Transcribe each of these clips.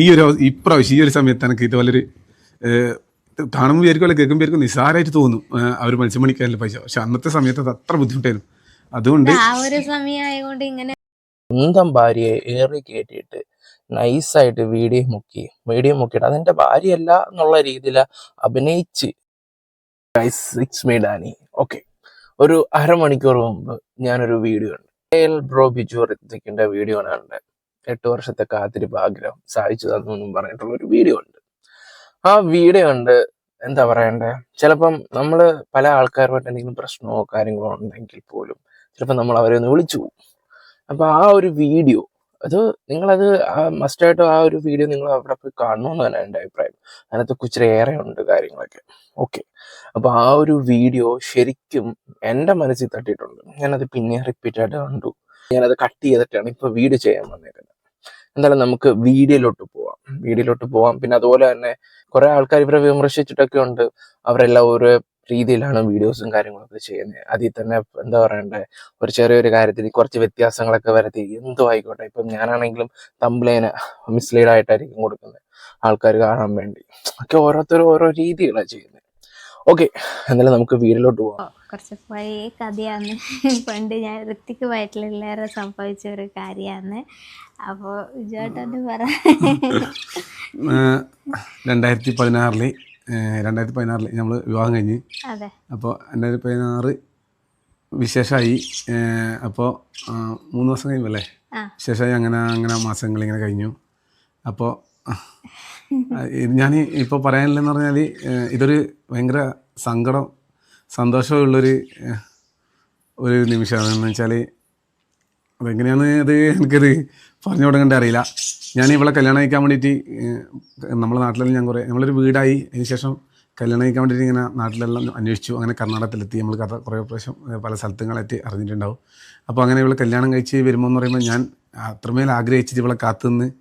ഈ ഒരു ഇപ്രാവശ്യം ഈ ഒരു സമയത്ത് എനിക്ക് ഇതുപോലെ ഒരു കാണുമ്പോൾ വിചാരിക്കുമല്ലോ കേൾക്കുമ്പോൾ വിചാരിക്കും നിസ്സാരമായിട്ട് തോന്നും. അവർ മത്സ്യം പണിക്കാനുള്ള പൈസ. പക്ഷെ അന്നത്തെ സമയത്ത് അത് അത്ര ബുദ്ധിമുട്ടായിരുന്നു. അതുകൊണ്ട് ആ ഒരു സമയമായതുകൊണ്ട് ഇങ്ങനെ സ്വന്തം ഭാര്യയെ ഏറി കയറ്റിയിട്ട് നൈസായിട്ട് വീഡിയോ മുക്കി വീഡിയോ മുക്കിയിട്ട് അതെന്റെ ഭാര്യയല്ല എന്നുള്ള രീതിയിൽ അഭിനയിച്ച് സിക്സ് മീ ഡാനി ഓക്കെ ഒരു അരമണിക്കൂർ മുമ്പ് ഞാനൊരു വീഡിയോ ഉണ്ട് എൽ ബ്രോ ബിജു ഋത്തിക്കിന്റെ വീഡിയോ ആണ് കണ്ടത് എട്ട് വർഷത്തെ കാത്തിരിപ്പ് ആഗ്രഹം സാധിച്ചു തന്നു എന്നും പറഞ്ഞിട്ടുള്ള ഒരു വീഡിയോ ഉണ്ട്. ആ വീഡിയോ ഉണ്ട് എന്താ പറയണ്ടേ? ചിലപ്പം നമ്മൾ പല ആൾക്കാരുമായിട്ട് എന്തെങ്കിലും പ്രശ്നമോ കാര്യങ്ങളോ ഉണ്ടെങ്കിൽ പോലും ചിലപ്പോൾ നമ്മൾ അവരെ ഒന്ന് വിളിച്ചു പോകും. അപ്പൊ ആ ഒരു വീഡിയോ അത് നിങ്ങളത് മസ്റ്റായിട്ടും ആ ഒരു വീഡിയോ നിങ്ങൾ അവിടെ പോയി കാണണമെന്ന് തന്നെ എന്റെ അഭിപ്രായം. അതിനകത്ത് കുച്ചിരി ഏറെ ഉണ്ട് കാര്യങ്ങളൊക്കെ. ഓക്കെ അപ്പൊ ആ ഒരു വീഡിയോ ശരിക്കും എന്റെ മനസ്സിൽ തട്ടിയിട്ടുണ്ട്. ഞാനത് പിന്നെ റിപ്പീറ്റ് ആയിട്ട് കണ്ടു. ഞാനത് കട്ട് ചെയ്തിട്ടാണ് ഇപ്പൊ വീഡിയോ ചെയ്യാൻ വന്നേക്കുന്നത്. എന്തായാലും നമുക്ക് വീഡിയോയിലോട്ട് പോവാം. വീഡിയോയിലോട്ട് പോവാം. പിന്നെ അതുപോലെ തന്നെ കുറെ ആൾക്കാർ ഇവരെ വിമർശിച്ചിട്ടൊക്കെ ഉണ്ട്. അവരെല്ലാം ഓരോ രീതിയിലാണ് വീഡിയോസും കാര്യങ്ങളൊക്കെ ചെയ്യുന്നത്. അതിൽ തന്നെ എന്താ പറയണ്ടേ? ഒരു ചെറിയൊരു കാര്യത്തിൽ കുറച്ച് വ്യത്യാസങ്ങളൊക്കെ വരുത്തി. എന്തോ ആയിക്കോട്ടെ. ഇപ്പം ഞാനാണെങ്കിലും തമ്പ്ലേന് മിസ്ലീഡ് ആയിട്ടായിരിക്കും കൊടുക്കുന്നത്. ആൾക്കാർ കാണാൻ വേണ്ടി. ഒക്കെ ഓരോരുത്തരും ഓരോ രീതികളാണ് ചെയ്യുന്നത്. ഓക്കെ എന്നാലും നമുക്ക് വീട്ടിലോട്ട് പോവാം. കുറച്ച് പഴയ കഥയാണ് പണ്ട് ഞാൻ ഋത്തിക്ക് വയറ്റിലേറെ സംഭവിച്ച ഒരു കാര്യമാണ് അപ്പോൾ വിജയോട്ടൊന്ന് പറ. രണ്ടായിരത്തി പതിനാറിൽ രണ്ടായിരത്തി പതിനാറിൽ നമ്മൾ വിവാഹം കഴിഞ്ഞ്. അതെ. അപ്പോൾ രണ്ടായിരത്തി പതിനാറ് വിശേഷമായി അപ്പോൾ മൂന്ന് ദിവസം കഴിയുമല്ലേ. വിശേഷമായി അങ്ങനെ അങ്ങനെ മാസങ്ങൾ ഇങ്ങനെ കഴിഞ്ഞു. അപ്പോൾ ഞാൻ ഇപ്പോൾ പറയാനില്ലെന്ന് പറഞ്ഞാൽ ഇതൊരു ഭയങ്കര സങ്കടം സന്തോഷമുള്ളൊരു ഒരു നിമിഷമാണ്. എന്ന് വെച്ചാൽ അതെങ്ങനെയാണ് അത് എനിക്കത് പറഞ്ഞു തുടങ്ങേണ്ട അറിയില്ല. ഞാൻ ഇവളെ കല്യാണം കഴിക്കാൻ വേണ്ടിയിട്ട് നമ്മളെ നാട്ടിലെല്ലാം ഞാൻ കുറേ നമ്മളൊരു വീടായി. അതിന് ശേഷം കല്യാണം കഴിക്കാൻ വേണ്ടിയിട്ട് ഇങ്ങനെ നാട്ടിലെല്ലാം അന്വേഷിച്ചു. അങ്ങനെ കർണാടകത്തിലെത്തി. നമ്മൾ കഥ കുറേ പ്രാവശ്യം പല സ്ഥലത്തുകളെത്തി അറിഞ്ഞിട്ടുണ്ടാവും. അപ്പോൾ അങ്ങനെ ഇവളെ കല്യാണം കഴിച്ച് വരുമ്പോൾ എന്ന് പറയുമ്പോൾ ഞാൻ അത്രമേൽ ആഗ്രഹിച്ചിട്ട് ഇവളെ കാത്തുനിന്ന്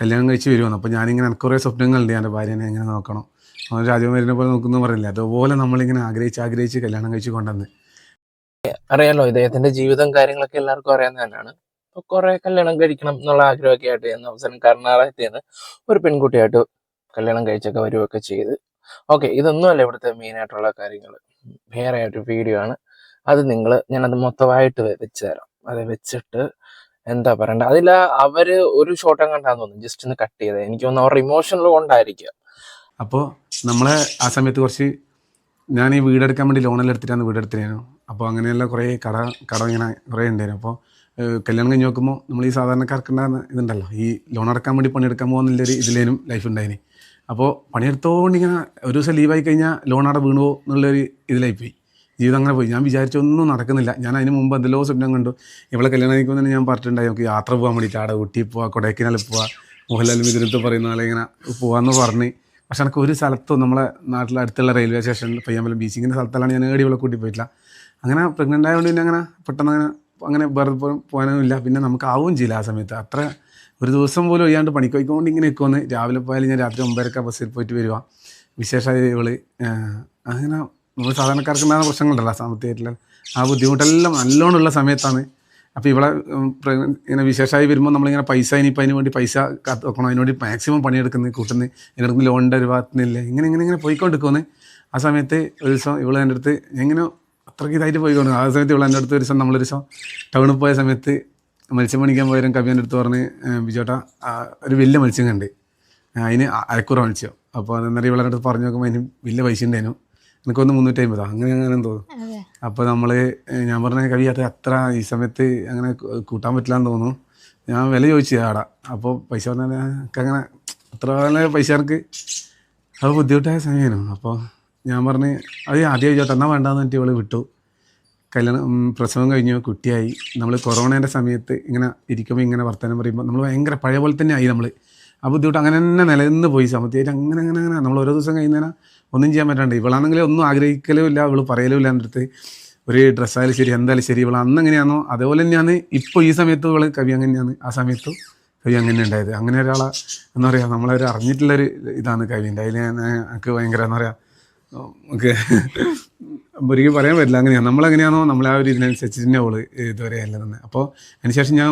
കല്യാണം കഴിച്ച് വരുമെന്ന് അപ്പോൾ ഞാനിങ്ങനെ എനിക്ക് കുറേ സ്വപ്നങ്ങളുണ്ട്. എന്റെ ഭാര്യനെ എങ്ങനെ നോക്കണം. രാജകുമാരിനെ പോലെ നോക്കുന്നു പറയില്ല? അതുപോലെ നമ്മളിങ്ങനെ ആഗ്രഹിച്ച് ആഗ്രഹിച്ച് കല്യാണം കഴിച്ച് കൊണ്ടുവന്ന്. അറിയാലോ ഇദ്ദേഹത്തിന്റെ ജീവിതം കാര്യങ്ങളൊക്കെ എല്ലാവർക്കും അറിയാവുന്ന തന്നെയാണ് കുറെ കല്യാണം കഴിക്കണം എന്നുള്ള ആഗ്രഹമൊക്കെ ആയിട്ട് എന്ന അവസരം കർണാടകത്തിൽ നിന്ന് ഒരു പെൺകുട്ടിയായിട്ട് കല്യാണം കഴിച്ചൊക്കെ വരികയൊക്കെ ചെയ്ത്. ഓക്കെ ഇതൊന്നുമല്ല ഇവിടുത്തെ മെയിൻ ആയിട്ടുള്ള കാര്യങ്ങൾ. വേറെ ആയിട്ട് വീഡിയോ ആണ്. അത് നിങ്ങൾ ഞാനത് മൊത്തമായിട്ട് വെച്ച് തരാം. അത് വെച്ചിട്ട് എന്താ പറയണ്ട? അതിൽ അവർ ഒരു ഷോട്ടം കണ്ടാന്ന് തോന്നുന്നു. ജസ്റ്റ് ഒന്ന് കട്ട് ചെയ്തത് എനിക്ക് തോന്നുന്നു അവരുടെ ഇമോഷണൽ കൊണ്ടായിരിക്കുക അപ്പോൾ നമ്മളെ ആ സമയത്ത് കുറച്ച് ഞാൻ ഈ വീടെടുക്കാൻ വേണ്ടി ലോണെല്ലാം എടുത്തിട്ടാണ് വീടെടുത്തിരുന്നു അപ്പോൾ അങ്ങനെയുള്ള കുറേ കട കട ഇങ്ങനെ കുറേ ഉണ്ടായിരുന്നു. അപ്പോൾ കല്യാണം കഴിഞ്ഞ് നോക്കുമ്പോൾ നമ്മൾ ഈ സാധാരണക്കാർക്ക് ഉണ്ടാകുന്ന ഇതുണ്ടല്ലോ. ഈ ലോൺ അടക്കാൻ വേണ്ടി പണിയെടുക്കാൻ പോകുന്നുള്ളൊരു ഇതിലേനും ലൈഫ് ഉണ്ടായിന്. അപ്പോൾ പണിയെടുത്തോണ്ട് ഇങ്ങനെ ഒരു ദിവസം ലീവായി കഴിഞ്ഞാൽ ലോൺ അവിടെ വീണുവോ എന്നുള്ളൊരു ഇതിലായിപ്പോയി. ജീവിതം അങ്ങനെ പോയി. ഞാൻ വിചാരിച്ചൊന്നും നടക്കുന്നില്ല. ഞാൻ അതിന് മുമ്പ് എന്തെല്ലോ സ്വപ്നം കണ്ടു. ഇവിടെ കല്യാണം കഴിക്കുമ്പോൾ തന്നെ ഞാൻ പറഞ്ഞിട്ടുണ്ടായി നമുക്ക് യാത്ര പോകാൻ വേണ്ടിയിട്ട് അവിടെ ഊട്ടി പോവാ കൊടൈക്കനാൽ പോവാ മോഹൻലാൽ മിഥുനത്ത് പറയുന്ന പോലെ ഇങ്ങനെ പോവാന്ന് പറഞ്ഞ് പക്ഷെ എനിക്ക് ഒരു സ്ഥലത്തും നമ്മളെ നാട്ടിലെ അടുത്തുള്ള റെയിൽവേ സ്റ്റേഷൻ പയ്യാമ്പലം ബീച്ച് ഇങ്ങനെ സ്ഥലത്താണ് ഞാൻ ഏടി ഇവളെ കൂട്ടി പോയിട്ടില്ല. അങ്ങനെ പ്രഗ്നന്റ് ആയതുകൊണ്ട് പിന്നെ അങ്ങനെ പെട്ടെന്ന് അങ്ങനെ അങ്ങനെ വേറെ പോ- പോകാനൊന്നും ഇല്ല പിന്നെ നമുക്ക് ആവും ചെയ്യില്ല ആ സമയത്ത്. അത്ര ഒരു ദിവസം പോലും ഒയ്യാണ്ട് പണിക്ക് പോയിക്കൊണ്ട് ഇങ്ങനെ നിൽക്കുമെന്ന് രാവിലെ പോയാലും ഞാൻ രാത്രി ഒമ്പതരക്ക ബസ്സിൽ പോയിട്ട് വരിക വിശേഷ രീതികൾ അങ്ങനെ നമ്മൾ സാധാരണക്കാർക്ക് ഉണ്ടാകുന്ന പ്രശ്നങ്ങളുണ്ടല്ലോ സാമ്പത്തികമായിട്ടുള്ള ആ ബുദ്ധിമുട്ടെല്ലാം നല്ലോണമുള്ള സമയത്താണ് അപ്പോൾ ഇവിടെ ഇങ്ങനെ വിശേഷമായി വരുമ്പോൾ നമ്മളിങ്ങനെ പൈസ ഇനിയിപ്പോൾ അതിന് വേണ്ടി പൈസ കാത്ത് വെക്കണം? അതിന് വേണ്ടി മാക്സിമം പണിയെടുക്കുന്നത് കൂട്ടുന്നത് ഇതിനടുത്ത് ലോണിന്റെ ഒരു ഭാഗത്തുനിന്നില്ല ഇങ്ങനെ ഇങ്ങനെ ഇങ്ങനെ പോയിക്കൊണ്ടിരിക്കുമെന്ന് ആ സമയത്ത് ഒരു ദിവസം ഇവളെ എന്റെ അടുത്ത് എങ്ങനെ അത്രയ്ക്ക് ഇതായിട്ട് പോയിക്കൊണ്ട് ആ സമയത്ത് ഇവളെ എന്റെ അടുത്ത് ഒരു ദിവസം നമ്മളൊരു ദിവസം ടൗണിൽ പോയ സമയത്ത് മത്സ്യം പണിക്കാൻ പോയാലും കവിയന്റെ അടുത്ത് പറഞ്ഞ് ബിജോട്ട ഒരു വലിയ മത്സ്യം കണ്ട്. അതിന് അരക്കുറ മത്സ്യം. അപ്പോൾ അതെന്നറിയ ഇവളെ അടുത്ത് പറഞ്ഞു നോക്കുമ്പോൾ അതിന് വലിയ പൈസ ഉണ്ടായിരുന്നു എനിക്കൊന്ന് മുന്നൂറ്റി അമ്പതാ അങ്ങനെ അങ്ങനെ തോന്നുന്നു അപ്പൊ അപ്പോൾ നമ്മൾ ഞാൻ പറഞ്ഞ കവി അത് അത്ര ഈ സമയത്ത് അങ്ങനെ കൂട്ടാൻ പറ്റില്ല എന്ന് തോന്നുന്നു. ഞാൻ വില ചോദിച്ചു ആടാ. അപ്പോൾ പൈസ പറഞ്ഞാൽ എനിക്ക് അങ്ങനെ അത്ര നല്ല പൈസ എനിക്ക് അത് ബുദ്ധിമുട്ടായ സമയമായിരുന്നു അപ്പോൾ ഞാൻ പറഞ്ഞ് അത് ആദ്യം ചോദിച്ചോട്ടെ എന്നാ വേണ്ടാന്ന് പറഞ്ഞിട്ട് ഇവൾ വിട്ടു. കല്യാണം പ്രസവം കഴിഞ്ഞു കുട്ടിയായി. നമ്മൾ കൊറോണേന്റെ സമയത്ത് ഇങ്ങനെ ഇരിക്കുമ്പോൾ ഇങ്ങനെ വർത്തമാനം പറയുമ്പോൾ നമ്മൾ ഭയങ്കര പഴയ പോലെ തന്നെ ആയി നമ്മൾ ആ ബുദ്ധിമുട്ട് അങ്ങനെ തന്നെ നിലനിന്ന് പോയി സാമ്പത്തികമായിട്ട് അങ്ങനെ അങ്ങനെ അങ്ങനെ. നമ്മൾ ഓരോ ദിവസം കഴിയുന്നതിനാ ഒന്നും ചെയ്യാൻ പറ്റാണ്ട്. ഇവളാണെങ്കിൽ ഒന്നും ആഗ്രഹിക്കലും ഇല്ല. ഇവൾ പറയലും ഇല്ല എന്റെ അടുത്ത്. ഒരു ഡ്രസ്സായാലും ശരി എന്തായാലും ശരി. ഇവൾ അന്ന് എങ്ങനെയാണോ അതേപോലെ തന്നെയാണ് ഇപ്പോൾ ഈ സമയത്ത് ഇവൾ കവി അങ്ങനെയാണ്. ആ സമയത്ത് കവി അങ്ങനെ ഉണ്ടായത്. അങ്ങനെ ഒരാളെ എന്താ പറയുക നമ്മളൊരു അറിഞ്ഞിട്ടുള്ളൊരു ഇതാണ് കവിന്റെ. അതിൽ എനിക്ക് ഭയങ്കര എന്താ പറയുക നമുക്ക് ഒരിക്കലും പറയാൻ പറ്റില്ല. അങ്ങനെയാണ് നമ്മളെങ്ങനെയാണോ നമ്മളെ ആ ഒരു ഇതിനനുസരിച്ച് തന്നെ അവൾ ഇതുവരെ അല്ല തന്നെ. അപ്പോൾ അതിനുശേഷം ഞാൻ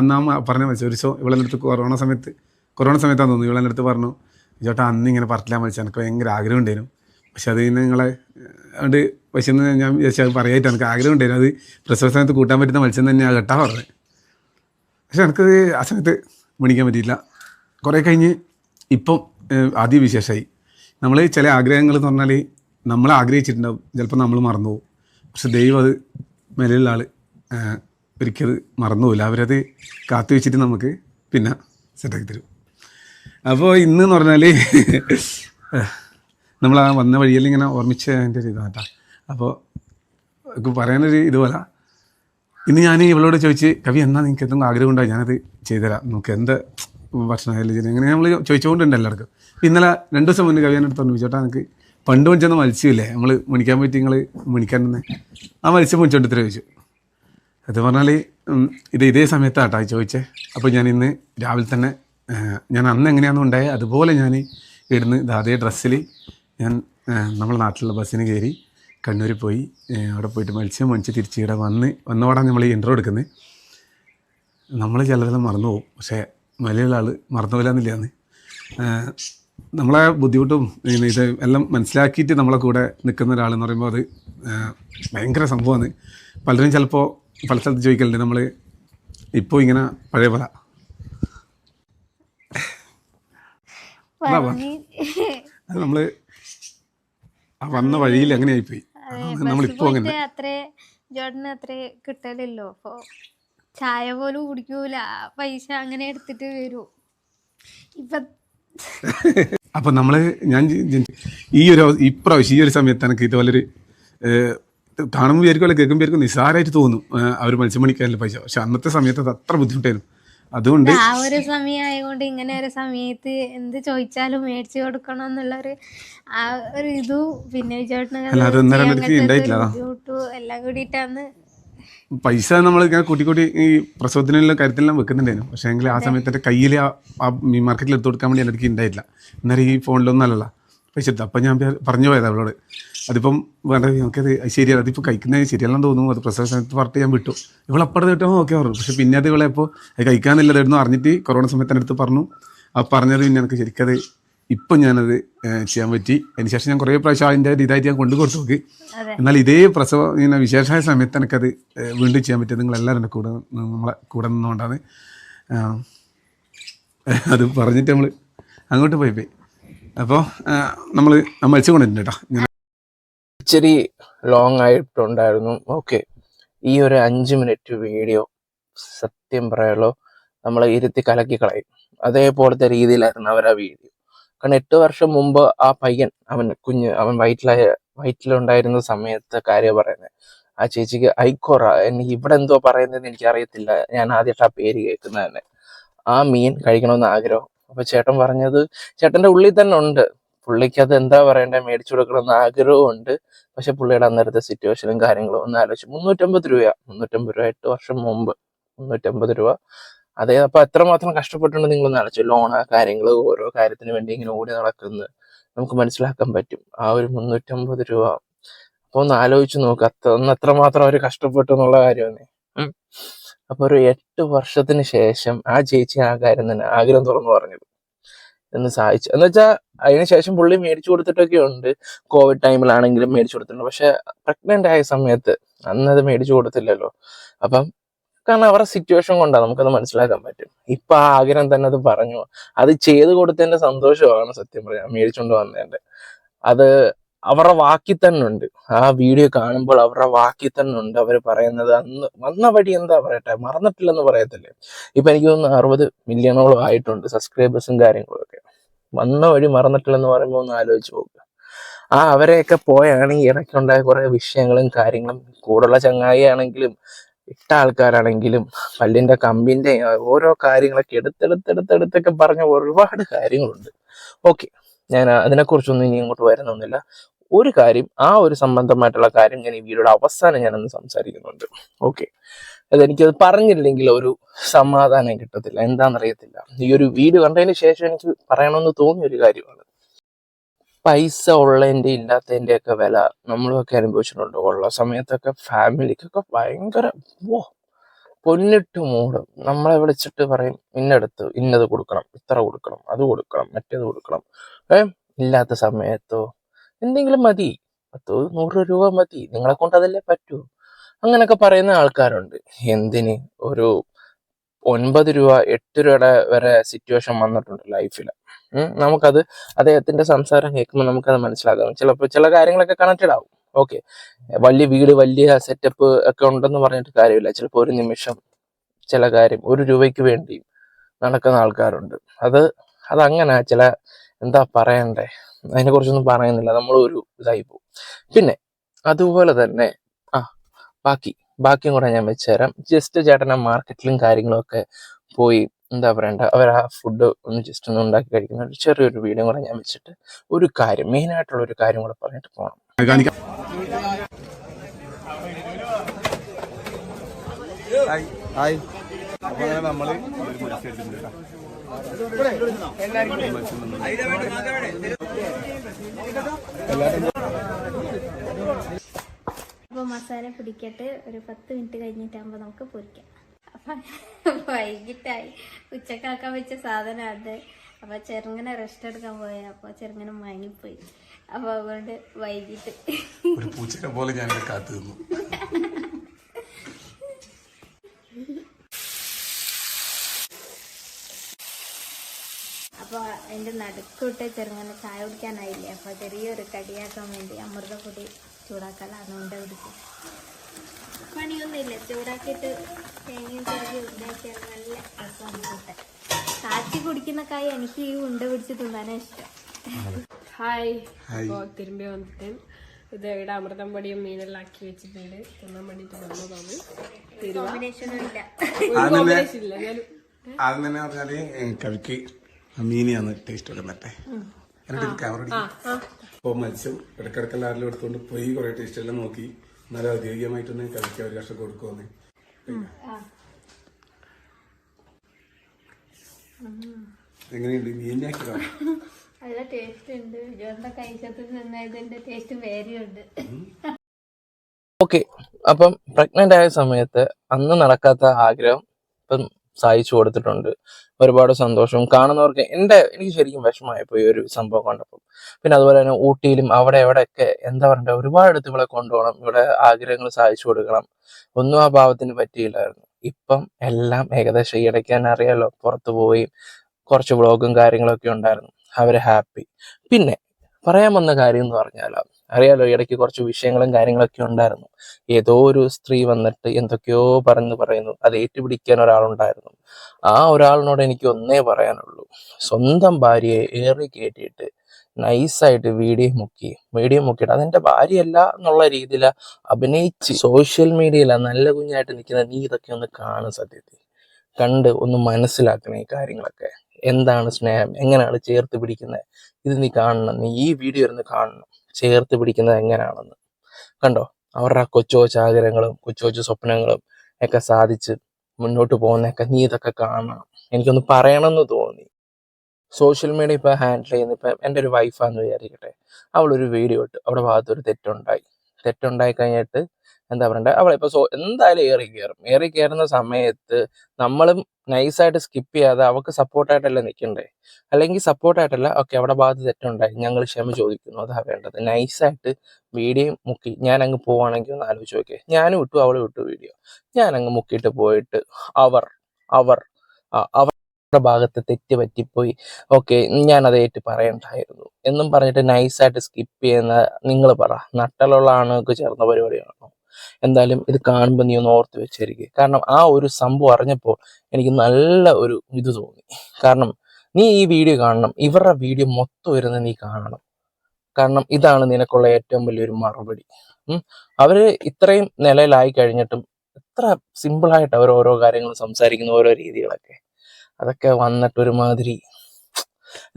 അന്നാമ പറഞ്ഞ വെച്ചാൽ ഒരു ഷോ ഇവളെ അടുത്ത് കൊറോണ സമയത്ത് കൊറോണ സമയത്താണ് തോന്നുന്നു. ഇവളെന്റെ അടുത്ത് പറഞ്ഞു ചേട്ടാ അന്ന് ഇങ്ങനെ പറത്തിലാൻ മത്സ്യം എനിക്ക് ഭയങ്കര ആഗ്രഹം ഉണ്ടായിരുന്നു. പക്ഷെ അത് നിങ്ങളെ അതുകൊണ്ട് പക്ഷേ ഞാൻ വിചാരിച്ചു പറയായിട്ട് എനിക്ക് ആഗ്രഹം ഉണ്ടായിരുന്നു. അത് പ്രസവ സമയത്ത് കൂട്ടാൻ പറ്റുന്ന മത്സ്യം തന്നെയാണ് കേട്ടാ പറഞ്ഞത്. പക്ഷെ എനിക്ക് ആ സമയത്ത് മേടിക്കാൻ പറ്റിയില്ല. കുറേ കഴിഞ്ഞ് ഇപ്പം ആദ്യം വിശേഷമായി നമ്മൾ ചില ആഗ്രഹങ്ങൾ എന്ന് പറഞ്ഞാൽ നമ്മൾ ആഗ്രഹിച്ചിട്ടുണ്ടാവും. ചിലപ്പോൾ നമ്മൾ മറന്നു പോകും പക്ഷെ ദൈവം അത് മേലെയുള്ള ആൾ ഒരിക്കലും മറന്നു പോകില്ല അവരത് കാത്തു വെച്ചിട്ട് നമുക്ക് പിന്നെ സെറ്റാക്കി തരും. അപ്പോൾ ഇന്ന് എന്ന് പറഞ്ഞാൽ നമ്മൾ ആ വന്ന വഴിയിൽ ഇങ്ങനെ ഓർമ്മിച്ച അതിന്റെ ഒരു ഇതാണ് അപ്പോൾ പറയാനൊരു ഇതുപോലെ ഇന്ന് ഞാൻ ഇവളോട് ചോദിച്ച് കവി എന്നാ നിങ്ങൾക്ക് എന്തെങ്കിലും ആഗ്രഹം ഉണ്ടോ? ഞാനത് ചെയ്തുതരാം. നമുക്ക് എന്ത് ഭക്ഷണമായാലും ആയാലും ഇങ്ങനെ നമ്മൾ ചോദിച്ചുകൊണ്ടുണ്ട് എല്ലാവർക്കും. ഇന്നലെ രണ്ട് ദിവസം മുന്നേ കവി അടുത്ത് പറഞ്ഞു ചേട്ടാ എനിക്ക് പണ്ട് മേടിച്ചെന്ന മത്സ്യമില്ലേ? നമ്മൾ മണിക്കാൻ പറ്റി നിങ്ങൾ മണിക്കാൻ തന്നെ ആ മത്സ്യം മുടിച്ചോണ്ട് ഇത്ര ചോദിച്ചു. അത് പറഞ്ഞാൽ ഇത് ഇതേ സമയത്താട്ടാ ചോദിച്ചേ. അപ്പോൾ ഞാൻ ഇന്ന് രാവിലെ തന്നെ ഞാൻ അന്ന് എങ്ങനെയാണെന്ന് ഉണ്ടായത് അതുപോലെ ഞാൻ ഇടുന്ന് അതേ ഡ്രസ്സിൽ ഞാൻ നമ്മളെ നാട്ടിലുള്ള ബസ്സിന് കയറി കണ്ണൂർ പോയി അവിടെ പോയിട്ട് മത്സ്യം മേടിച്ച് തിരിച്ച് ഇവിടെ വന്ന് വന്നോടാണ് നമ്മൾ ഈ ഇന്റർവ്യൂ എടുക്കുന്നത് നമ്മൾ ചിലരെല്ലാം മറന്നു പോകും. പക്ഷേ മലയുള്ള ആൾ മറന്നുപോയില്ല എന്നില്ലാന്ന് നമ്മളെ ബുദ്ധിമുട്ടും ഇത് എല്ലാം മനസ്സിലാക്കിയിട്ട് നമ്മളെ കൂടെ നിൽക്കുന്ന ഒരാളെന്ന് പറയുമ്പോൾ അത് ഭയങ്കര സംഭവമാണ്. പലരും ചിലപ്പോൾ പല സ്ഥലത്ത് ചോദിക്കലുണ്ട്. നമ്മൾ ഇപ്പോൾ ഇങ്ങനെ പഴയ പോലെ അതാ നമ്മൾ ആ വന്ന വഴിയിൽ അങ്ങനെ ആയിപ്പോയി നമ്മളിപ്പോ അങ്ങനെ. അത്രേ ജോർഡിന് അത്രേ കിട്ടലില്ലോ. അപ്പൊ ചായ പോലും കുടിക്കൂല. പൈസ അങ്ങനെ എടുത്തിട്ട് വരൂ. ഇപ്പൊ അപ്പോൾ നമ്മൾ ഞാൻ ഈ ഒരു ഇപ്രാവശ്യം ഈ ഒരു സമയത്ത് എനിക്ക് ഇതുപോലൊരു കാണുമ്പോൾ വിചാരിക്കും കേൾക്കുമ്പോൾ നിസ്സാരമായിട്ട് തോന്നും അവർ അവർ മത്സ്യം മണിക്കാനുള്ള പൈസ. പക്ഷെ അന്നത്തെ സമയത്ത് അത് അത്ര ബുദ്ധിമുട്ടായിരുന്നു. അതുകൊണ്ട് ആ ഒരു സമയം ആയതുകൊണ്ട് ഇങ്ങനെ ഒരു സമയത്ത് എന്ത് ചോദിച്ചാലും മേടിച്ചു കൊടുക്കണം എന്നുള്ളൊരു ആ ഒരു ഇതു. പിന്നെ എല്ലാം കൂടിയിട്ടാണ് പൈസ നമ്മൾ ഇങ്ങനെ കൂട്ടി കൂട്ടി ഈ പ്രസവത്തിനുള്ള കാര്യത്തിലെല്ലാം വെക്കുന്നുണ്ടായിരുന്നു. പക്ഷേ എങ്കിൽ ആ സമയത്ത് എന്റെ കയ്യിൽ ആ ആ മീൻ മാർക്കറ്റിൽ എടുത്തു കൊടുക്കാൻ വേണ്ടി എനിക്ക് ഉണ്ടായിട്ടില്ല അന്നേരം ഈ ഫോണിലൊന്നും അല്ലല്ല. പൈസ എടുത്തു. അപ്പം ഞാൻ പറഞ്ഞു പോയത് അവളോട്. അതിപ്പം വേണ്ട നമുക്കത് ശരിയല്ല അതിപ്പോൾ കഴിക്കുന്നത് ശരിയല്ലെന്ന് തോന്നുന്നു. അത് പ്രസവ സമയത്ത് പറഞ്ഞിട്ട് ഞാൻ വിട്ടു. ഇവളപ്പുറത്ത് കിട്ടുമ്പോൾ ഓക്കെ പറഞ്ഞു. പക്ഷെ പിന്നെ അത് ഇവളെ ഇപ്പോൾ അത് കഴിക്കാനില്ലതായിരുന്നു അറിഞ്ഞിട്ട് കൊറോണ സമയത്ത് എന്റെ അടുത്ത് പറഞ്ഞു. ആ പറഞ്ഞത് പിന്നെ എനിക്ക് ശരിക്കത് ഇപ്പം ഞാനത് ചെയ്യാൻ പറ്റി. അതിന് ശേഷം ഞാൻ കുറേ പ്രാവശ്യം അതിന്റെ ഇതായിട്ട് ഞാൻ കൊണ്ടു കൊടുത്തു നോക്കി. എന്നാൽ ഇതേ പ്രസവ ഇങ്ങനെ വിശേഷമായ സമയത്ത് എനിക്കത് വീണ്ടും ചെയ്യാൻ പറ്റിയത് നിങ്ങളെല്ലാവരും എന്റെ കൂടെ നമ്മളെ കൂടെ നിന്നുകൊണ്ടാണ്. അത് പറഞ്ഞിട്ട് നമ്മൾ അങ്ങോട്ട് പോയി പോയി. അപ്പോൾ നമ്മൾ മത്സ്യം കൊണ്ടിട്ടുണ്ട് കേട്ടോ. ഇച്ചിരി ലോങ് ആയിട്ടുണ്ടായിരുന്നു. ഓക്കെ ഈ ഒരു അഞ്ച് മിനിറ്റ് വീഡിയോ സത്യം പറയാലോ നമ്മൾ ഇരുത്തി കലക്കി കളയും. അതേപോലത്തെ രീതിയിലായിരുന്നു അവർ ആ വീഡിയോ കാരണം എട്ട് വർഷം മുമ്പ് ആ പയ്യൻ അവൻ കുഞ്ഞ് അവൻ വയറ്റിലായ വയറ്റിലുണ്ടായിരുന്ന സമയത്ത് കാര്യം പറയുന്നത് ആ ചേച്ചിക്ക് ഐക്കോറ എനിക്ക് ഇവിടെ എന്തോ പറയുന്നതെന്ന് എനിക്കറിയത്തില്ല. ഞാൻ ആദ്യമായിട്ട് ആ പേര് കേൾക്കുന്നത് തന്നെ. ആ മീൻ കഴിക്കണമെന്ന് ആഗ്രഹം. അപ്പൊ ചേട്ടൻ പറഞ്ഞത് ചേട്ടന്റെ ഉള്ളിൽ തന്നെ ഉണ്ട്. പുള്ളിക്ക് അത് എന്താ പറയണ്ടേ? മേടിച്ചു കൊടുക്കണമെന്ന് ആഗ്രഹവും ഉണ്ട് പക്ഷെ പുള്ളിയുടെ അന്നേരത്തെ സിറ്റുവേഷനും കാര്യങ്ങളും ഒന്ന് ആലോചിച്ചു. മുന്നൂറ്റമ്പത് രൂപ മുന്നൂറ്റമ്പത് രൂപ എട്ട് വർഷം മുമ്പ്. മുന്നൂറ്റമ്പത് രൂപ. അതെ അപ്പൊ എത്രമാത്രം കഷ്ടപ്പെട്ടുണ്ട് നിങ്ങളൊന്ന് ആലോചിച്ചു. ലോണ് കാര്യങ്ങൾ ഓരോ കാര്യത്തിന് വേണ്ടി ഇങ്ങനെ ഓടി നടക്കുന്നത് നമുക്ക് മനസ്സിലാക്കാൻ പറ്റും. ആ ഒരു മുന്നൂറ്റമ്പത് രൂപ. അപ്പൊ ഒന്ന് ആലോചിച്ച് നോക്ക്. അത്ര ഒന്ന് എത്രമാത്രം അവർ കഷ്ടപ്പെട്ടു എന്നുള്ള കാര്യമാണ്. അപ്പൊ ഒരു എട്ട് വർഷത്തിന് ശേഷം ആ ചേച്ചി ആ കാര്യം തന്നെ ആഗ്രഹം തുറന്നു പറഞ്ഞത്. എന്ന് സഹായിച്ചു എന്ന് വെച്ചാൽ അതിനുശേഷം പുള്ളി മേടിച്ചു കൊടുത്തിട്ടൊക്കെ ഉണ്ട്. കോവിഡ് ടൈമിലാണെങ്കിലും മേടിച്ചു കൊടുത്തിട്ടുണ്ട്. പക്ഷെ പ്രഗ്നന്റ് ആയ സമയത്ത് അന്ന് അത് മേടിച്ചു കൊടുത്തില്ലല്ലോ. അപ്പം കാരണം അവരുടെ സിറ്റുവേഷൻ കൊണ്ടാണ് നമുക്കത് മനസ്സിലാക്കാൻ പറ്റും. ഇപ്പൊ ആ ആഗ്രഹം തന്നെ അത് പറഞ്ഞു. അത് ചെയ്തു കൊടുത്തതിന്റെ സന്തോഷമാണ് സത്യം പറയാം. മേടിച്ചുകൊണ്ട് വന്നതിന്റെ. അത് അവരുടെ വാക്കി തന്നെ ഉണ്ട്. ആ വീഡിയോ കാണുമ്പോൾ അവരുടെ വാക്കി തന്നെ ഉണ്ട്. അവർ പറയുന്നത് അന്ന് വന്ന വഴി എന്താ പറയട്ടെ? മറന്നിട്ടില്ലെന്ന് പറയത്തില്ലേ? ഇപ്പൊ എനിക്ക് തോന്നുന്നു അറുപത് മില്യണോളം ആയിട്ടുണ്ട് സബ്സ്ക്രൈബേഴ്സും കാര്യങ്ങളും ഒക്കെ. വന്ന വഴി മറന്നിട്ടില്ലെന്ന് പറയുമ്പോൾ ഒന്ന് ആലോചിച്ച് നോക്കുക ആ അവരെയൊക്കെ പോയാണ് ഈ ഇടയ്ക്കുണ്ടായ കുറേ വിഷയങ്ങളും കാര്യങ്ങളും കൂടുള്ള ചങ്ങായി ആണെങ്കിലും ഇട്ട ആൾക്കാരാണെങ്കിലും പല്ലിന്റെ കമ്പിന്റെ ഓരോ കാര്യങ്ങളൊക്കെ എടുത്തെടുത്തെടുത്തെടുത്തൊക്കെ പറഞ്ഞ ഒരുപാട് കാര്യങ്ങളുണ്ട്. ഓക്കെ. ഞാൻ അതിനെക്കുറിച്ചൊന്നും ഇനി ഇങ്ങോട്ട് വരുന്നൊന്നുമില്ല ഒരു കാര്യം ആ ഒരു സംബന്ധമായിട്ടുള്ള കാര്യം ഞാൻ ഈ വീഡിയോയുടെ അവസാനം ഞാനൊന്ന് സംസാരിക്കുന്നുണ്ട്. ഓക്കെ. അതെനിക്കത് പറഞ്ഞില്ലെങ്കിൽ ഒരു സമാധാനം കിട്ടത്തില്ല. എന്താണെന്നറിയത്തില്ല. ഈ ഒരു വീഡിയോ കണ്ടതിന് ശേഷം എനിക്ക് പറയണമെന്ന് തോന്നിയ ഒരു കാര്യമാണ്. പൈസ ഉള്ളതിന്റെ ഇല്ലാത്തതിന്റെ ഒക്കെ വില നമ്മളൊക്കെ അനുഭവിച്ചിട്ടുണ്ട്. ഉള്ള സമയത്തൊക്കെ ഫാമിലിക്കൊക്കെ ഭയങ്കര ഓ പൊന്നിട്ട് മൂടും. നമ്മളെ വിളിച്ചിട്ട് പറയും ഇന്നടുത്ത് ഇന്നത് കൊടുക്കണം ഇത്ര കൊടുക്കണം അത് കൊടുക്കണം മറ്റേത് കൊടുക്കണം. ഏ? ഇല്ലാത്ത സമയത്തോ എന്തെങ്കിലും മതി. പത്ത് നൂറ് രൂപ മതി. നിങ്ങളെ കൊണ്ട് അതല്ലേ പറ്റൂ. അങ്ങനൊക്കെ പറയുന്ന ആൾക്കാരുണ്ട്. എന്തിന്? ഒരു ഒൻപത് രൂപ എട്ട് രൂപയുടെ വരെ സിറ്റുവേഷൻ വന്നിട്ടുണ്ട് ലൈഫിൽ നമുക്കത് അദ്ദേഹത്തിന്റെ സംസാരം കേൾക്കുമ്പോൾ നമുക്കത് മനസ്സിലാക്കാം ചിലപ്പോൾ ചില കാര്യങ്ങളൊക്കെ കണക്റ്റഡ് ആവും. ഓക്കെ വലിയ വീട് വലിയ സെറ്റപ്പ് ഒക്കെ ഉണ്ടെന്ന് പറഞ്ഞിട്ട് കാര്യമില്ല. ചിലപ്പോൾ ഒരു നിമിഷം ചില കാര്യം ഒരു രൂപയ്ക്ക് വേണ്ടി നടക്കുന്ന ആൾക്കാരുണ്ട്. അത് അതങ്ങനെ ചില എന്താ പറയണ്ടേ? അതിനെ കുറിച്ചൊന്നും പറയുന്നില്ല. നമ്മൾ ഒരു ഇതായി പോകും പിന്നെ അതുപോലെ തന്നെ ആ ബാക്കി ബാക്കിയും കൂടെ ഞാൻ വെച്ചുതരാം. ജസ്റ്റ് ചേട്ടനെ മാർക്കറ്റിലും കാര്യങ്ങളും ഒക്കെ പോയി എന്താ പറയണ്ട അവർ ആ ഫുഡ് ഒന്ന് ജസ്റ്റ് ഒന്ന് ഉണ്ടാക്കി കഴിക്കുന്ന ഒരു ചെറിയൊരു വീഡിയോ കൂടെ ഞാൻ വെച്ചിട്ട് ഒരു കാര്യം മെയിൻ ആയിട്ടുള്ള ഒരു കാര്യം കൂടെ പറഞ്ഞിട്ട് പോകണം ഹായ് ഹായ് അങ്ങനെ ഒരു മത്സ്യം എടുത്തിട്ടുണ്ട് കേട്ടോ. അപ്പോൾ മസാല പിടിക്കട്ട് ഒരു പത്ത് മിനിറ്റ് കഴിഞ്ഞിട്ടാകുമ്പോൾ നമുക്ക് പൊരിക്കാം. അപ്പം വൈകിട്ടായി. ഉച്ചക്കാക്കാൻ വെച്ച സാധനം അത്. അപ്പോൾ ചെറുങ്ങനെ റെസ്റ്റ് എടുക്കാൻ പോയ. അപ്പോൾ ചെറുങ്ങനെ മയങ്ങിപ്പോയി അപ്പോൾ അതുകൊണ്ട് വൈകിട്ട്. പോലെ ഞാൻ കാത്തു നിന്നു അപ്പോൾ അതിന്റെ നടുക്കിട്ട് ചെറുങ്ങനെ ചായ കുടിക്കാനായില്ലേ? അപ്പോൾ ചെറിയൊരു കടിയാക്കാൻ വേണ്ടി അമൃതപ്പൊടി ചൂടാക്കാൻ അതുകൊണ്ട് പിടിക്കും പണിയൊന്നുമില്ല. ചൂടാക്കിയിട്ട് തേങ്ങയും ചെറുകി ഉണ്ടാക്കിയാൽ നല്ല രസമാണ് കൂട്ടാൻ. കാച്ചി കുടിക്കുന്ന കായ് എനിക്ക് ഈ ഉണ്ട പിടിച്ച് തിന്നാനാ ഇഷ്ടം. ഹായ്. അപ്പോൾ തിരുമ്പി വന്നിട്ട് ഇത് ഇവിടെ അമൃതം പൊടിയും മീനെല്ലാം ആക്കി വെച്ചിട്ടുണ്ട്. തിന്നാൻ വേണ്ടിയിട്ട് വന്നതാണ്. തിരുവ. കോമ്പിനേഷനും ഇല്ല കോമ്പിനേഷൻ ഇല്ല. ഞാൻ ആദ്യം തന്നെ പറഞ്ഞാൽ കവിക്ക് മീനിയാണ് ടേസ്റ്റ് മറ്റേ. എന്നിട്ട് ക്യാമറ അപ്പൊ മത്സ്യം ഇടക്കിടക്ക് എല്ലാവരും എടുത്തുകൊണ്ട് പോയി കൊറേ ടേസ്റ്റ് എല്ലാം നോക്കി. നല്ല എന്നാലും ഔദ്യോഗികമായിട്ടൊന്ന് കഴിക്കാൻ ഒരു കഷ്ടം കൊടുക്കുമെന്ന് എങ്ങനെയുണ്ട്? മീനിനെ ആക്കിയതാ നല്ല ടേസ്റ്റ് ഉണ്ട്. ജോറിന്റെ കഴിച്ചത് തിന്നതിന്റെ ടേസ്റ്റ് വേറെയുണ്ട്. ഓക്കെ അപ്പം പ്രഗ്നന്റ് ആയ സമയത്ത് അന്ന് നടക്കാത്ത ആഗ്രഹം ഇപ്പം സാധിച്ചു കൊടുത്തിട്ടുണ്ട്. ഒരുപാട് സന്തോഷവും കാണുന്നവർക്ക് എന്റെ എനിക്ക് ശരിക്കും വിഷമമായിപ്പോയി ഒരു സംഭവം കണ്ടപ്പോൾ. പിന്നെ അതുപോലെ തന്നെ ഊട്ടിയിലും അവിടെ എവിടെയൊക്കെ എന്താ പറയണ്ടേ ഒരുപാട് അടുത്ത് ഇവിടെ കൊണ്ടുപോകണം ഇവിടെ ആഗ്രഹങ്ങൾ സഹായിച്ചു കൊടുക്കണം. ഒന്നും ആ ഭാവത്തിന് പറ്റിയില്ലായിരുന്നു. ഇപ്പം എല്ലാം ഏകദേശം ഈയിടയ്ക്ക് അറിയാലോ പുറത്തു പോയി കുറച്ച് വ്ളോഗും കാര്യങ്ങളൊക്കെ ഉണ്ടായിരുന്നു. അവർ ഹാപ്പി പിന്നെ പറയാൻ വന്ന കാര്യം എന്ന് പറഞ്ഞാൽ അറിയാലോ ഇടയ്ക്ക് കുറച്ച് വിഷയങ്ങളും കാര്യങ്ങളൊക്കെ ഉണ്ടായിരുന്നു. ഏതോ ഒരു സ്ത്രീ വന്നിട്ട് എന്തൊക്കെയോ പറഞ്ഞു പറയുന്നു. അത് ഏറ്റുപിടിക്കാൻ ഒരാളുണ്ടായിരുന്നു. ആ ഒരാളിനോട് എനിക്ക് ഒന്നേ പറയാനുള്ളൂ. സ്വന്തം ഭാര്യയെ ഏറി കയറ്റിയിട്ട് നൈസായിട്ട് വീഡിയോ മുക്കി വീഡിയോ മുക്കിയിട്ട് അതെന്റെ ഭാര്യയല്ല എന്നുള്ള രീതിയിൽ അഭിനയിച്ച് സോഷ്യൽ മീഡിയയില നല്ല കുഞ്ഞായിട്ട് നിൽക്കുന്ന നീ ഇതൊക്കെ ഒന്ന് കാണും സത്യത്തിൽ. കണ്ട് ഒന്ന് മനസ്സിലാക്കണം ഈ കാര്യങ്ങളൊക്കെ. എന്താണ് സ്നേഹം? എങ്ങനെയാണ് ചേർത്ത് പിടിക്കുന്നത്? ഇത് നീ കാണണം. നീ ഈ വീഡിയോ ഇരുന്ന് കാണണം. ചേർത്ത് പിടിക്കുന്നത് എങ്ങനെയാണെന്ന് കണ്ടോ? അവരുടെ ആ കൊച്ചു കൊച്ചു ആഗ്രഹങ്ങളും കൊച്ചു കൊച്ചു സ്വപ്നങ്ങളും ഒക്കെ സാധിച്ച് മുന്നോട്ട് പോകുന്നതൊക്കെ നീ ഇതൊക്കെ കാണണം. എനിക്കൊന്ന് പറയണമെന്ന് തോന്നി. സോഷ്യൽ മീഡിയ ഇപ്പൊ ഹാൻഡിൽ ചെയ്യുന്ന ഇപ്പൊ എന്റെ ഒരു വൈഫാന്ന് വിചാരിക്കട്ടെ. അവളൊരു വീഡിയോ ഇട്ട്. അവിടെ ഭാഗത്തൊരു തെറ്റുണ്ടായി. തെറ്റുണ്ടായി കഴിഞ്ഞിട്ട് എന്താ പറയണ്ടേ? ഇപ്പൊ സോ എന്തായാലും ഏറി കയറും ഏറി കയറുന്ന സമയത്ത് നമ്മളും നൈസായിട്ട് സ്കിപ്പ് ചെയ്യാതെ അവൾക്ക് സപ്പോർട്ടായിട്ടല്ല നിൽക്കണ്ടേ അല്ലെങ്കിൽ സപ്പോർട്ടായിട്ടല്ല ഓക്കെ അവിടെ ഭാഗത്ത് തെറ്റുണ്ടായി. ഞങ്ങൾ ക്ഷമ ചോദിക്കുന്നു. അതാ വേണ്ടത്. നൈസായിട്ട് വീഡിയോ മുക്കി ഞാൻ അങ്ങ് പോവാണെങ്കിൽ ഒന്ന് ആലോചിച്ച് നോക്കി ഞാനും വിട്ടു അവൾ വിട്ടു വീഡിയോ. ഞാൻ അങ്ങ് മുക്കിയിട്ട് പോയിട്ട് അവർ അവർ അവർ അവരുടെ ഭാഗത്ത് തെറ്റ് പറ്റിപ്പോയി. ഓക്കെ ഞാൻ അത് ഏറ്റ് പറയണ്ടായിരുന്നു. എന്നും പറഞ്ഞിട്ട് നൈസായിട്ട് സ്കിപ്പ് ചെയ്യുന്ന നിങ്ങൾ പറ നട്ടലുള്ള ആണുങ്ങൾക്ക് ചേർന്ന പരിപാടിയാണോ? എന്തായാലും ഇത് കാണുമ്പോൾ നീ ഒന്ന് ഓർത്ത് വെച്ചിരിക്കുക കാരണം ആ ഒരു സംഭവം അറിഞ്ഞപ്പോൾ എനിക്ക് നല്ല ഒരു ഇത് തോന്നി. കാരണം നീ ഈ വീഡിയോ കാണണം ഇവരുടെ വീഡിയോ മൊത്തം വരുന്ന നീ കാണണം. കാരണം ഇതാണ് നിനക്കുള്ള ഏറ്റവും വലിയൊരു മറുപടി. അവർ ഇത്രയും നിലയിലായി കഴിഞ്ഞിട്ടും എത്ര സിമ്പിളായിട്ട് അവർ ഓരോ കാര്യങ്ങളും സംസാരിക്കുന്ന ഓരോ രീതികളൊക്കെ. അതൊക്കെ വന്നിട്ട് ഒരുമാതിരി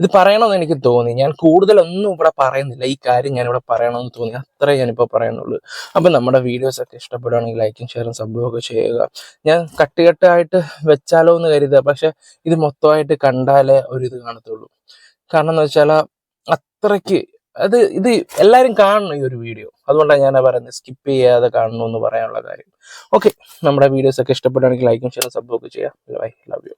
ഇത് പറയണമെന്ന് എനിക്ക് തോന്നി. ഞാൻ കൂടുതലൊന്നും ഇവിടെ പറയുന്നില്ല. ഈ കാര്യം ഞാൻ ഇവിടെ പറയണമെന്ന് തോന്നി. അത്രേ ഞാനിപ്പോൾ പറയുന്നുള്ളൂ. അപ്പം നമ്മുടെ വീഡിയോസ് ഒക്കെ ഇഷ്ടപ്പെടുകയാണെങ്കിൽ ലൈക്കും ഷെയറും സബ്ബും ഒക്കെ ചെയ്യുക. ഞാൻ കട്ടുകെട്ടായിട്ട് വെച്ചാലോ എന്ന് കരുതുക. പക്ഷെ ഇത് മൊത്തമായിട്ട് കണ്ടാലേ ഒരു കാണത്തുള്ളൂ. കാരണം എന്ന് വെച്ചാൽ അത്രയ്ക്ക് അത് ഇത് എല്ലാവരും കാണണം ഈ ഒരു വീഡിയോ അതുകൊണ്ടാണ് ഞാൻ പറയുന്നത് സ്കിപ്പ് ചെയ്യാതെ കാണണമെന്ന് പറയാനുള്ള കാര്യം. ഓക്കെ നമ്മുടെ വീഡിയോസ് ഒക്കെ ഇഷ്ടപ്പെടുകയാണെങ്കിൽ ലൈക്കും ഷെയറും സബ്ബും ഒക്കെ ചെയ്യാം ബൈ ലവ് യു